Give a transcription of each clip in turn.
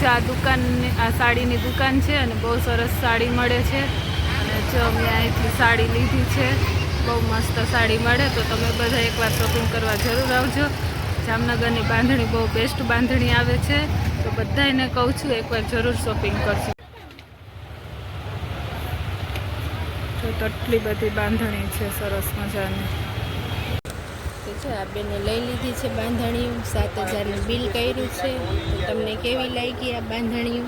જો આ દુકાન આ સાડીની દુકાન છે અને બહુ સરસ સાડી મળે છે. અને જો મેં અહીંથી સાડી લીધી છે, બહુ મસ્ત સાડી મળે, તો તમે બધા એકવાર શોપિંગ કરવા જરૂર આવજો. જામનગરની બાંધણી બહુ બેસ્ટ બાંધણી આવે છે, તો બધાને કહું છું એકવાર જરૂર શોપિંગ કરજો. તો આટલી બધી બાંધણી છે, સરસ મજાની. તો છે. આ બેને લઈ લીધી છે બાંધણીઓ. સાત હજારનું બિલ કર્યું છે. તો તમને કેવી લાગી આ બાંધણીઓ?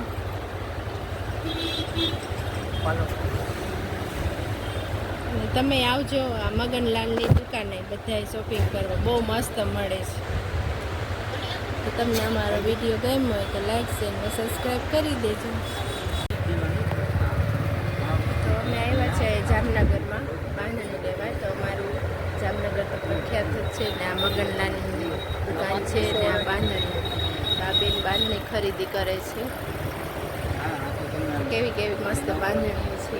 તમે આવજો આ મગનલાલની દુકાને બધાય શોપિંગ કરવા. બહુ મસ્ત મળે છે. તો તમને અમારો વીડિયો ગમ્યો હોય તો લાઈક શેર અને સબસ્ક્રાઈબ કરી દેજો તો અમે આવ્યા છે જામનગરમાં બાંધણી લેવા તો અમારું જામનગર તો પ્રખ્યાત છે ને આ મગનલાલની દુકાન છે ને આ બાંધણી. આ બાંધણી ખરીદી કરે છે. કેવી કેવી મસ્ત બાંધણી છે.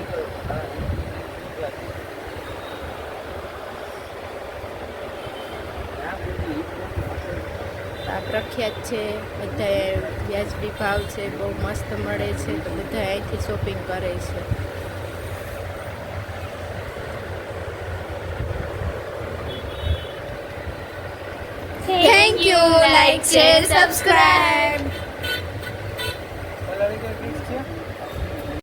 આ પ્રખ્યાત છે બધા વ્યાજબી ભાવ છે, બહુ મસ્ત મળે છે, તો બધા અહીંથી શોપિંગ કરે છે. Thank you. Like, share, subscribe.